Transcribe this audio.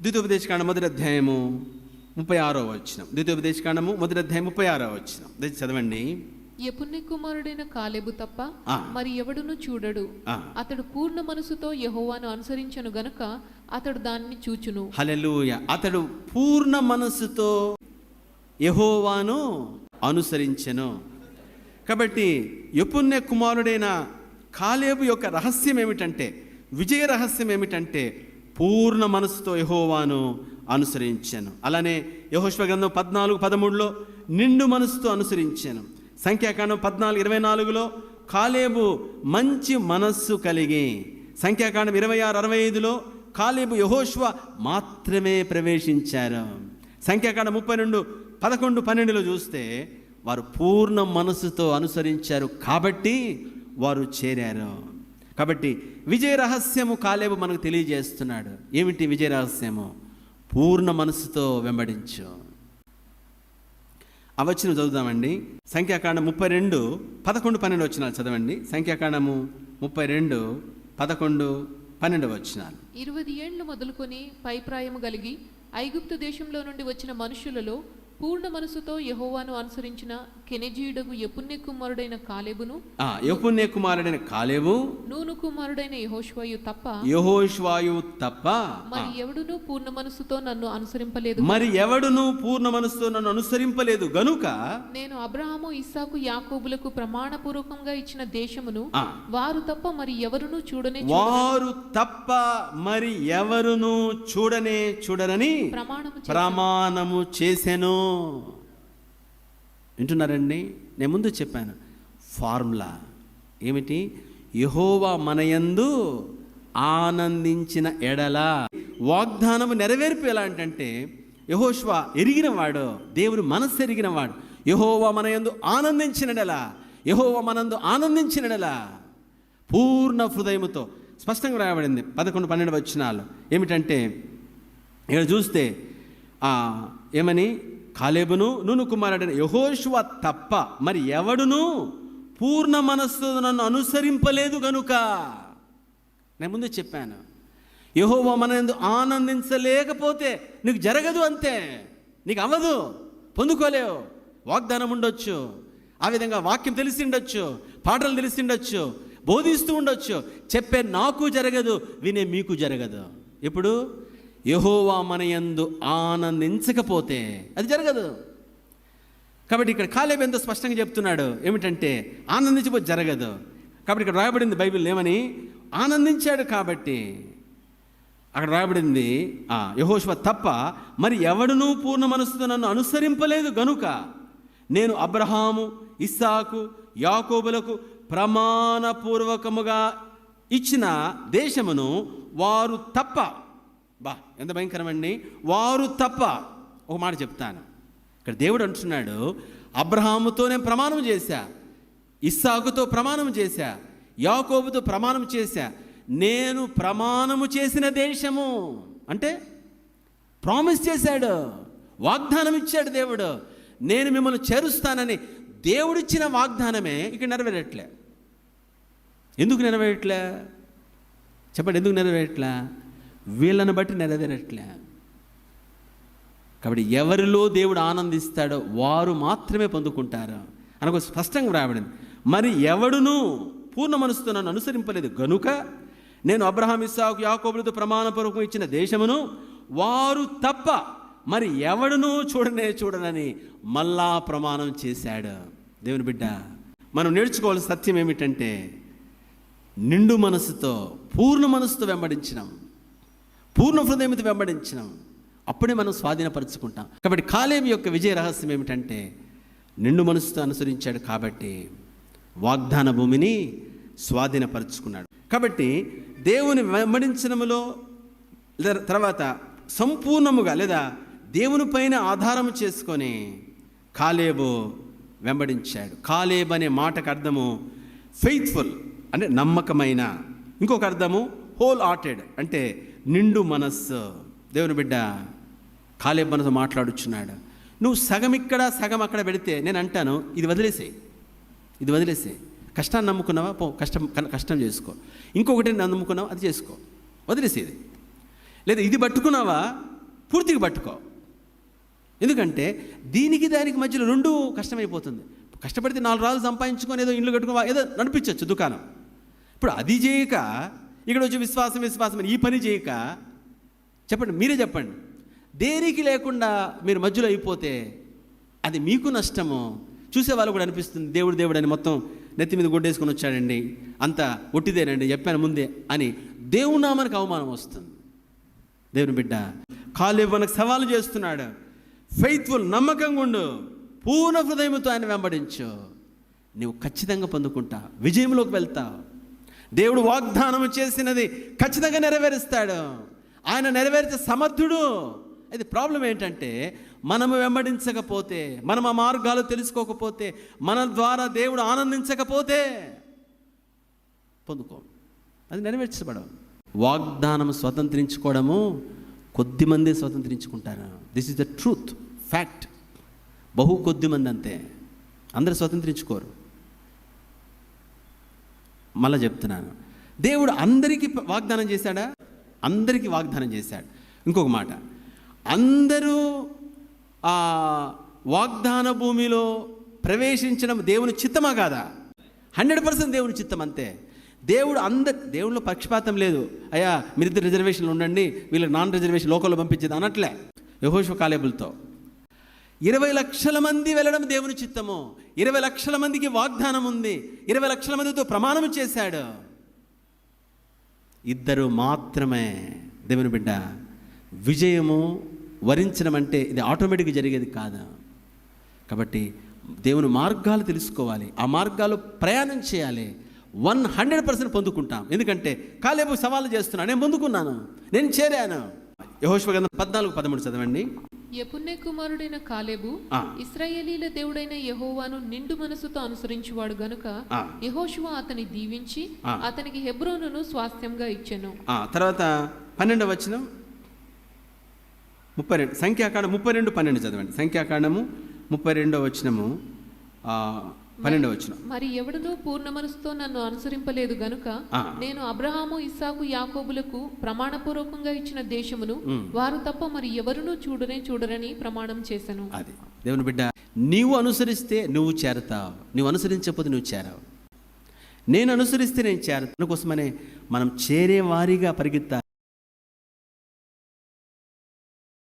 ద్వితోపదేశకాండ మొదటి అధ్యాయము ముప్పై ఆరో వచ్చిన ద్వితోపదేశకాండము మొదటి అధ్యాయం ముప్పై ఆరో వచ్చిన చదవండి. యపుణ్య కుమారుడైన కాలేబు తప్ప. మరి ఎవడును చూడడు. అతడు పూర్ణ మనసుతో యెహోవాను అనుసరించను గనుక అతడు దానిని చూచును. హలెలూయ అతడు పూర్ణ మనస్సుతో యహోవాను అనుసరించెను. కాబట్టి యపుణ్య కుమారుడైన కాలేబు యొక్క రహస్యం ఏమిటంటే విజయ రహస్యం ఏమిటంటే పూర్ణ మనసుతో యహోవాను అనుసరించాను. అలానే యహోష్వ గ్రంథం పద్నాలుగు పదమూడులో నిండు మనసుతో అనుసరించాను. సంఖ్యాకాండం పద్నాలుగు ఇరవై నాలుగులో కాలేబు మంచి మనస్సు కలిగి సంఖ్యాకాండం ఇరవై ఆరు అరవై ఐదులో కాలేబు యహోష్వ మాత్రమే ప్రవేశించారు. సంఖ్యాకాండం ముప్పై రెండు పదకొండు పన్నెండులో చూస్తే వారు పూర్ణ మనసుతో అనుసరించారు కాబట్టి వారు చేరారు. కాబట్టి విజయ రహస్యము కాలేబు మనకు తెలియజేస్తున్నాడు. ఏమిటి విజయ రహస్యము? పూర్ణ మనసుతో వెంబడించు. ఆ చదువుదామండి. సంఖ్యాకాండం ముప్పై రెండు పదకొండు పన్నెండు వచ్చినాలు చదవండి. సంఖ్యాకాండము ముప్పై రెండు పదకొండు పన్నెండు వచ్చినాలు ఇరవై ఏండ్లు మొదలుకొని పైప్రాయము కలిగి ఐగుప్తు దేశంలో నుండి వచ్చిన మనుషులలో పూర్ణ మనసుతో యహోవాను అనుసరించిన కెనెజీయుడగు యపుణ్య కుమారుడైన కాలేబును? ఆ యపుణ్య కుమారుడైన కాలేబు. నూను కుమారుడైన యెహోషువయు తప్ప యహోష్వాయు తప్ప. మరి ఎవడును పూర్ణ మనసుతో నన్ను అనుసరింపలేదు మరి ఎవడును పూర్ణ మనసుతో నన్ను అనుసరింపలేదు గనుక? నేను అబ్రహాము ఇస్సాకు యాకోబులకు ప్రమాణపూర్వకంగా ఇచ్చిన దేశమును వారు తప్ప మరి ఎవరును చూడనే వారు తప్ప మరి ఎవరును చూడనే చూడరని ప్రమాణము ప్రమాణము చేసెను. వింటున్నారండి? నేను ముందు చెప్పాను. ఫార్ములా ఏమిటి? యహోవా మనయందు ఆనందించిన ఎడల వాగ్దానము నెరవేర్పు ఎలా అంటే యహోష్వా ఎరిగినవాడు దేవుని మనస్సు ఎరిగినవాడు యహోవా మనయందు ఆనందించినడెల యహోవా మనందు ఆనందించినడెలా పూర్ణ హృదయముతో స్పష్టంగా రాయబడింది పదకొండు పన్నెండు వచ్చినాలు ఏమిటంటే ఇక్కడ చూస్తే ఏమని? కాలేబును నూను కుమారుడైన యహోశువ తప్ప మరి ఎవడును? పూర్ణ మనస్సు నన్ను అనుసరింపలేదు గనుక. నేను ముందే చెప్పాను. యహోవా మన ఆనందించలేకపోతే నీకు జరగదు అంతే. నీకు అవ్వదు. పొందుకోలేవు. వాగ్దానం ఉండొచ్చు. ఆ విధంగా వాక్యం తెలిసి ఉండొచ్చు. పాటలు తెలిసి ఉండొచ్చు. బోధిస్తూ ఉండొచ్చు. చెప్పే నాకు జరగదు వినే మీకు జరగదు. ఇప్పుడు యహోవా మన యందు ఆనందించకపోతే అది జరగదు. కాబట్టి ఇక్కడ కాలేబు ఎంతో స్పష్టంగా చెప్తున్నాడు ఏమిటంటే ఆనందించబో జరగదు. కాబట్టి ఇక్కడ రాయబడింది బైబిల్ ఏమని? ఆనందించాడు కాబట్టి. అక్కడ రాయబడింది ఆ యహోష్వ తప్ప మరి ఎవడునూ పూర్ణ మనస్సుతో నన్ను అనుసరింపలేదు గనుక నేను అబ్రహాము ఇస్సాకు యాకోబులకు ప్రమాణపూర్వకముగా ఇచ్చిన దేశమును వారు తప్ప బా ఎంత భయంకరమండి? వారు తప్ప ఒక మాట చెప్తాను. ఇక్కడ దేవుడు అంటున్నాడు అబ్రహాముతో నేను ప్రమాణం చేశా ఇస్సాకుతో ప్రమాణం చేశా యాకోబుతో ప్రమాణం చేశా నేను ప్రమాణము చేసిన దేశము. అంటే ప్రామిస్ చేశాడు వాగ్దానం ఇచ్చాడు దేవుడు నేను మిమ్మల్ని చేరుస్తానని దేవుడిచ్చిన వాగ్దానమే ఇక్కడ నెరవేరట్లే. ఎందుకు నెరవేరట్లే? చెప్పండి ఎందుకు నెరవేరట్లే? వీళ్ళని బట్టి నెరవేరట్లే. కాబట్టి ఎవరిలో దేవుడు ఆనందిస్తాడో వారు మాత్రమే పొందుకుంటారు. అనకు స్పష్టంగా రాబడింది మరి ఎవడును పూర్ణ మనసుతో నన్ను అనుసరింపలేదు. గనుక నేను అబ్రహాం ఇస్సాకు యాకోబులతో ప్రమాణపూర్వకం ఇచ్చిన దేశమును వారు తప్ప మరి ఎవడును చూడనే చూడనని మళ్ళా ప్రమాణం చేశాడు. దేవుని బిడ్డ మనం నేర్చుకోవాల్సిన సత్యం ఏమిటంటే నిండు మనసుతో పూర్ణ మనసుతో వెంబడించినాం. పూర్ణ హృదయంతో వెంబడించినాం. అప్పుడే మనం స్వాధీనపరుచుకుంటాం. కాబట్టి కాలేబు యొక్క విజయ రహస్యం ఏమిటంటే నిండు మనసుతో అనుసరించాడు కాబట్టి వాగ్దాన భూమిని స్వాధీనపరుచుకున్నాడు. కాబట్టి దేవుని వెంబడించడంలో తర్వాత సంపూర్ణముగా లేదా దేవుని పైన ఆధారం చేసుకొని కాలేబు వెంబడించాడు. కాలేబ్ అనే మాటకు అర్థము ఫెయిత్ఫుల్ అంటే నమ్మకమైన. ఇంకొక అర్థము హోల్ హార్టెడ్ అంటే నిండు మనస్సు. దేవుని బిడ్డ కాలేబ్ మనసు మాట్లాడుచున్నాడు. నువ్వు సగం ఇక్కడ సగం అక్కడ పెడితే నేను అంటాను ఇది వదిలేసే. ఇది వదిలేసే. కష్టాన్ని నమ్ముకున్నావా? పో కష్టం కష్టం చేసుకో. ఇంకొకటి నమ్ముకున్నావా? అది చేసుకో. వదిలేసేది లేదా ఇది పట్టుకున్నావా? పూర్తిగా పట్టుకో. ఎందుకంటే దీనికి దానికి మధ్యలో రెండు కష్టమైపోతుంది. కష్టపడితే నాలుగు రోజులు సంపాదించుకొని ఏదో ఇల్లు కట్టుకుని ఏదో నడిపించవచ్చు దుకాణం. ఇప్పుడు అది చేయక ఇక్కడ వచ్చి విశ్వాసం విశ్వాసం అని ఈ పని చేయక చెప్పండి మీరే చెప్పండి. దేనికి లేకుండా మీరు మధ్యలో అయిపోతే అది మీకు నష్టము. చూసేవాళ్ళు కూడా అనిపిస్తుంది దేవుడు దేవుడు అని మొత్తం నెత్తి మీద గుడ్డేసుకొని వచ్చాడండి. అంత ఒట్టిదేనండి చెప్పాను ముందే అని దేవుని నామానికి అవమానం వస్తుంది. దేవుని బిడ్డ కాలు మనకు సవాలు చేస్తున్నాడు. ఫెయిత్ఫుల్ నమ్మకంగా ఉండు. పూర్ణ హృదయంతో ఆయన వెంబడించు. నువ్వు ఖచ్చితంగా పొందుకుంటా. విజయంలోకి వెళ్తావు. దేవుడు వాగ్దానం చేసినది ఖచ్చితంగా నెరవేరుస్తాడు. ఆయన నెరవేర్చే సమర్థుడు. అది ప్రాబ్లం ఏంటంటే మనము వెంబడించకపోతే మనం ఆ మార్గాలు తెలుసుకోకపోతే మన ద్వారా దేవుడు ఆనందించకపోతే పొందుకో. అది నెరవేర్చబడం వాగ్దానం స్వతంత్రించుకోవడము కొద్ది మందే స్వతంత్రించుకుంటారు. This is the truth fact బహు కొద్ది మంది అంతే. అందరు స్వతంత్రించుకోరు. మళ్ళీ చెప్తున్నాను. దేవుడు అందరికీ వాగ్దానం చేశాడా? అందరికీ వాగ్దానం చేశాడు. ఇంకొక మాట. అందరూ ఆ వాగ్దాన భూమిలో ప్రవేశించడం దేవుని చిత్తమా కాదా? హండ్రెడ్ పర్సెంట్ దేవుని చిత్తం అంతే. దేవుడు అంద దేవుళ్ళో పక్షపాతం లేదు. అయ్యా మీరిద్దరు రిజర్వేషన్లు ఉండండి వీళ్ళు నాన్ రిజర్వేషన్ లోకల్లో పంపించేది అనట్లే. యహోష కాలేబుల్తో. ఇరవై లక్షల మంది వెళ్ళడం దేవుని చిత్తము. ఇరవై లక్షల మందికి వాగ్దానం ఉంది. ఇరవై లక్షల మందితో ప్రమాణం చేశాడు. ఇద్దరు మాత్రమే దేవుని బిడ్డ విజయము వరించడం అంటే ఇది ఆటోమేటిక్గా జరిగేది కాదు. కాబట్టి దేవుని మార్గాలు తెలుసుకోవాలి. ఆ మార్గాలు ప్రయాణం చేయాలి. వన్ హండ్రెడ్ పర్సెంట్ పొందుకుంటాం. ఎందుకంటే కాలేపు సవాలు చేస్తున్నా నేను పొందుకున్నాను నేను చేరాను. యహోష్వ గ్రంథం పద్నాలుగు పదమూడు చదవండి యపున్నే కుమారుడైన కాలేబు. ఇస్రాయేలీల దేవుడైన యెహోవాను నిండు మనసుతో అనుసరించువాడు గనుక ఆ. యెహోషువ అతని దీవించి. అతనికి హెబ్రోనును స్వాస్థ్యంగా ఇచ్చెను ఆ, తర్వాత పన్నెండవ వచనం ముప్పై రెండు సంఖ్యాకాండం ముప్పై రెండు పన్నెండు చదవండి సంఖ్యాకాండము ముప్పై రెండవ వచనము ఆ, పన్నెండవ వచనం. మరి ఎవడునూ పూర్ణ మనసుతో నన్ను అనుసరింపలేదు గనుక. నేను అబ్రహాము ఇస్సాకు యాకోబులకు ప్రమాణపూర్వకంగా ఇచ్చిన దేశమును వారు తప్ప మరి ఎవరునూ చూడనే చూడరని ప్రమాణం చేశాను. అది. దేవుని బిడ్డ నీవు అనుసరిస్తే నువ్వు చేరతావు. నువ్వు అనుసరించకపోతే నువ్వు చేరావు. నేను అనుసరిస్తే నేను చేరతాను. కోసమనే మనం చేరే వారిగా పరిగెత్తాలి